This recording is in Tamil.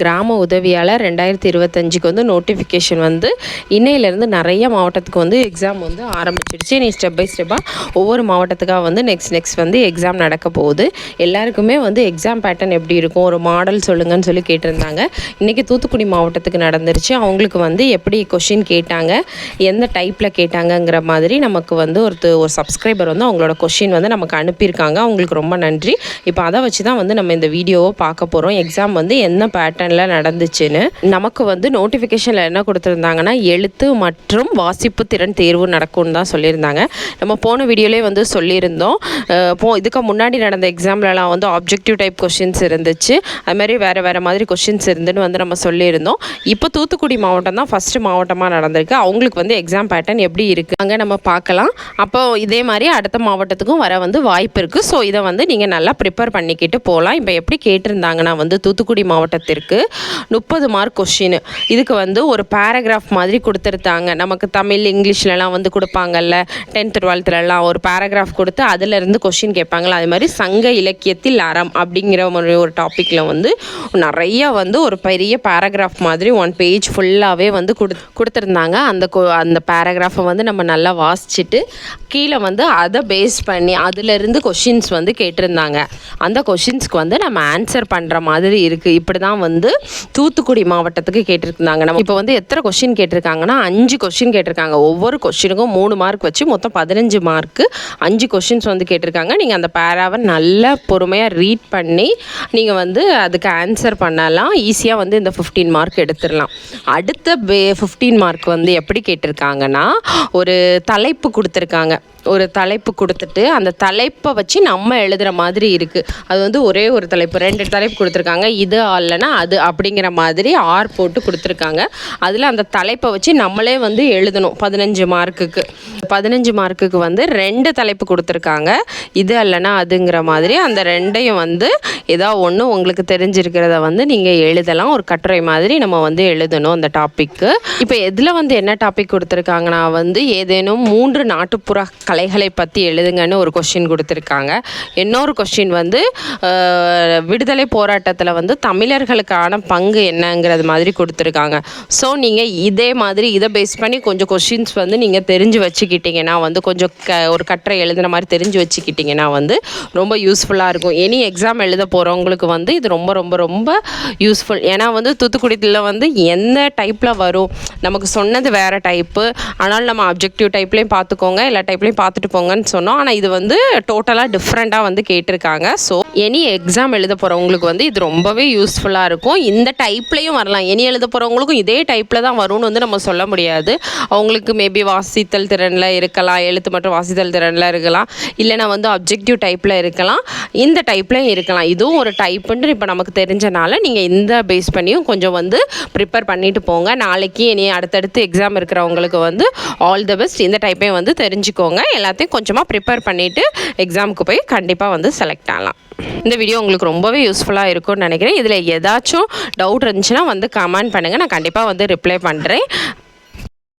கிராம உதவியாளர் ரெண்டாயிரத்தி இருபத்தஞ்சுக்கு வந்து நோட்டிஃபிகேஷன் வந்து இன்னையிலேருந்து நிறைய மாவட்டத்துக்கு வந்து எக்ஸாம் வந்து ஆரம்பிச்சிடுச்சு. நீ ஸ்டெப் பை ஸ்டெப்பாக ஒவ்வொரு மாவட்டத்துக்காக வந்து நெக்ஸ்ட் நெக்ஸ்ட் வந்து எக்ஸாம் நடக்க போகுது. எல்லாருக்குமே வந்து எக்ஸாம் பேட்டர்ன் எப்படி இருக்கும்? ஒரு மாடல் சொல்லுங்கன்னு சொல்லி கேட்டிருந்தாங்க. இன்றைக்கி தூத்துக்குடி மாவட்டத்துக்கு நடந்துருச்சு. அவங்களுக்கு வந்து எப்படி கொஷின் கேட்டாங்க? எந்த டைப்பில் கேட்டாங்கங்கிற மாதிரி நமக்கு வந்து ஒரு ஒரு சப்ஸ்கிரைபர் வந்து அவங்களோட கொஷின் வந்து நமக்கு அனுப்பியிருக்காங்க. அவங்களுக்கு ரொம்ப நன்றி. இப்போ அதை வச்சு தான் வந்து நம்ம இந்த வீடியோவை பார்க்க போகிறோம் எக்ஸாம் வந்து என்ன பேட்டர்னில் நடந்துச்சுன்னு நமக்கு வந்து நோட்டிஃபிகேஷனில் என்ன கொடுத்துருந்தாங்கன்னா எழுத்து மற்றும் வாசிப்பு திறன் தேர்வு நடக்கும்னு தான் சொல்லியிருந்தாங்க. நம்ம போன வீடியோலேயே வந்து சொல்லியிருந்தோம். போ இதுக்கு முன்னாடி நடந்த எக்ஸாம்லலாம் வந்து ஆப்ஜெக்டிவ் டைப் கொஷின்ஸ் இருந்துச்சு. அது மாதிரி வேறு வேறு மாதிரி கொஷின்ஸ் இருந்துன்னு வந்து நம்ம சொல்லியிருந்தோம். இப்போ தூத்துக்குடி மாவட்டம் தான் ஃபஸ்ட்டு மாவட்டமாக நடந்திருக்கு. அவங்களுக்கு வந்து எக்ஸாம் பேட்டர்ன் எப்படி இருக்குது அங்கே நம்ம பார்க்கலாம். அப்போ இதே மாதிரி அடுத்த மாவட்டத்துக்கும் வர வந்து வாய்ப்பு இருக்குது ஸோ இதை வந்து நீங்கள் நல்லா ப்ரிப்பேர் பண்ணிக்கிட்டு போகலாம் இப்போ எப்படி கேட்டிருந்தாங்கன்னா வந்து தூத்துக்குடி மாவட்டத்திற்கு முப்பது மார்க் கொஷின் இதுக்கு வந்து ஒரு பேராகிராஃப் மாதிரி கொடுத்துருந்தாங்க. நமக்கு தமிழ் இங்கிலீஷ்லலாம் வந்து கொடுப்பாங்கல்ல. டென்த்து டுவெல்த்துலலாம் ஒரு பேராகிராஃப் கொடுத்து அதிலேருந்து கொஷின் கேட்பாங்கள்ல அது மாதிரி சங்க இலக்கியத்தில் அறம் அப்படிங்கிற ஒரு ஒரு டாப்பிக்கில் வந்து நிறைய வந்து ஒரு பெரிய பேராகிராஃப் மாதிரி ஒன் பேஜ் ஃபுல்லாகவே வந்து கொடு கொடுத்துருந்தாங்க. அந்த கொ அந்த பேராகிராஃபை வந்து நம்ம நல்லா வாசிச்சுட்டு கீழே வந்து அதை பேஸ் பண்ணி அதுலேருந்து கொஷின்ஸ் வந்து கேட்டிருந்தாங்க. அந்த கொஷின்ஸ்க்கு வந்து நம்ம ஆன்சர் பண்ணுற மாதிரி இருக்குது இப்படி தான் வந்து வந்து தூத்துக்குடி மாவட்டத்துக்கு கேட்டிருந்தாங்க. நம்ம இப்போ வந்து எத்தனை கொஷின் கேட்டிருக்காங்கன்னா அஞ்சு கொஷின் கேட்டிருக்காங்க. ஒவ்வொரு கொஷினுக்கும் மூணு மார்க் வச்சு மொத்தம் பதினஞ்சு மார்க்கு அஞ்சு கொஷின்ஸ் வந்து கேட்டிருக்காங்க. நீங்கள் அந்த பேராவை நல்லா பொறுமையாக ரீட் பண்ணி நீங்கள் வந்து அதுக்கு ஆன்சர் பண்ணலாம். ஈஸியாக வந்து இந்த ஃபிஃப்டீன் மார்க் எடுத்துடலாம். அடுத்த பே ஃபிஃப்டீன் மார்க் வந்து எப்படி கேட்டிருக்காங்கன்னா ஒரு தலைப்பு கொடுத்துருக்காங்க. ஒரு தலைப்பு கொடுத்துட்டு அந்த தலைப்பை வச்சு நம்ம எழுதுகிற மாதிரி இருக்குது அது வந்து ஒரே ஒரு தலைப்பு ரெண்டு தலைப்பு கொடுத்துருக்காங்க. இது அல்லனா அது அப்படிங்கிற மாதிரி ஆர் போட்டு கொடுத்துருக்காங்க. அதில் அந்த தலைப்பை வச்சு நம்மளே வந்து எழுதணும் பதினஞ்சு மார்க்குக்கு. பதினஞ்சு மார்க்குக்கு வந்து ரெண்டு தலைப்பு கொடுத்துருக்காங்க. இது அல்லனா அதுங்கிற மாதிரி அந்த ரெண்டையும் வந்து ஏதோ ஒன்று உங்களுக்கு தெரிஞ்சிருக்கிறத வந்து நீங்கள் எழுதலாம். ஒரு கட்டுரை மாதிரி நம்ம வந்து எழுதணும் அந்த டாப்பிக்கு இப்போ எதில் வந்து என்ன டாபிக் கொடுத்துருக்காங்கன்னா வந்து ஏதேனும் மூன்று நாட்டுப்புற கலைகளை பற்றி எழுதுங்கன்னு ஒரு கொஷின் கொடுத்துருக்காங்க. இன்னொரு கொஷின் வந்து விடுதலை போராட்டத்தில் வந்து தமிழர்களுக்கான பங்கு என்னங்கிறது மாதிரி கொடுத்துருக்காங்க. ஸோ நீங்கள் இதே மாதிரி இதை பேஸ் பண்ணி கொஞ்சம் கொஷின்ஸ் வந்து நீங்கள் தெரிஞ்சு வச்சுக்கிட்டிங்கன்னா வந்து கொஞ்சம் க ஒரு கட்டுரை எழுதுன மாதிரி தெரிஞ்சு வச்சுக்கிட்டிங்கன்னா வந்து ரொம்ப யூஸ்ஃபுல்லாக இருக்கும். எனி எக்ஸாம் எழுத போகிறவங்களுக்கு வந்து இது ரொம்ப ரொம்ப ரொம்ப யூஸ்ஃபுல் ஏன்னா வந்து தூத்துக்குடியில் வந்து எந்த டைப்பில் வரும்? நமக்கு சொன்னது வேறு டைப்பு ஆனால் நம்ம அப்ஜெக்டிவ் டைப்லேயும் பார்த்துக்கோங்க. எல்லா டைப்லேயும் பார்த்துட்டு போங்கன்னு சொன்னோம். ஆனால் இது வந்து டோட்டலாக டிஃப்ரெண்ட்டாக வந்து கேட்டிருக்காங்க. ஸோ எனி எக்ஸாம் எழுத போகிறவங்களுக்கு வந்து இது ரொம்பவே யூஸ்ஃபுல்லாக இருக்கும். இந்த டைப்லேயும் வரலாம். எனி எழுத போகிறவங்களுக்கும் இதே டைப்பில் தான் வரும்னு வந்து நம்ம சொல்ல முடியாது. அவங்களுக்கு மேபி வாசித்தல் திறனில் இருக்கலாம். எழுத்து மற்றும் வாசித்தல் திறனில் இருக்கலாம். இல்லைனா வந்து அப்ஜெக்டிவ் டைப்பில் இருக்கலாம். இந்த டைப்லையும் இருக்கலாம். இதுவும் ஒரு டைப்புன்னு இப்போ நமக்கு தெரிஞ்சனால நீங்கள் இந்த பேஸ் பண்ணியும் கொஞ்சம் வந்து ப்ரிப்பேர் பண்ணிட்டு போங்க. நாளைக்கு இனி அடுத்தடுத்து எக்ஸாம் இருக்கிறவங்களுக்கு வந்து ஆல் த பெஸ்ட் இந்த டைப்பையும் வந்து தெரிஞ்சுக்கோங்க. எல்லாத்தையும் கொஞ்சமாக ப்ரிப்பேர் பண்ணிவிட்டு எக்ஸாமுக்கு போய் கண்டிப்பாக வந்து செலக்ட் ஆகலாம். இந்த வீடியோ உங்களுக்கு ரொம்பவே யூஸ்ஃபுல்லாக இருக்கும்னு நினைக்கிறேன். இதில் ஏதாச்சும் டவுட் இருந்துச்சுன்னா வந்து கமெண்ட் பண்ணுங்கள் நான் கண்டிப்பாக வந்து ரிப்ளை பண்ணுறேன்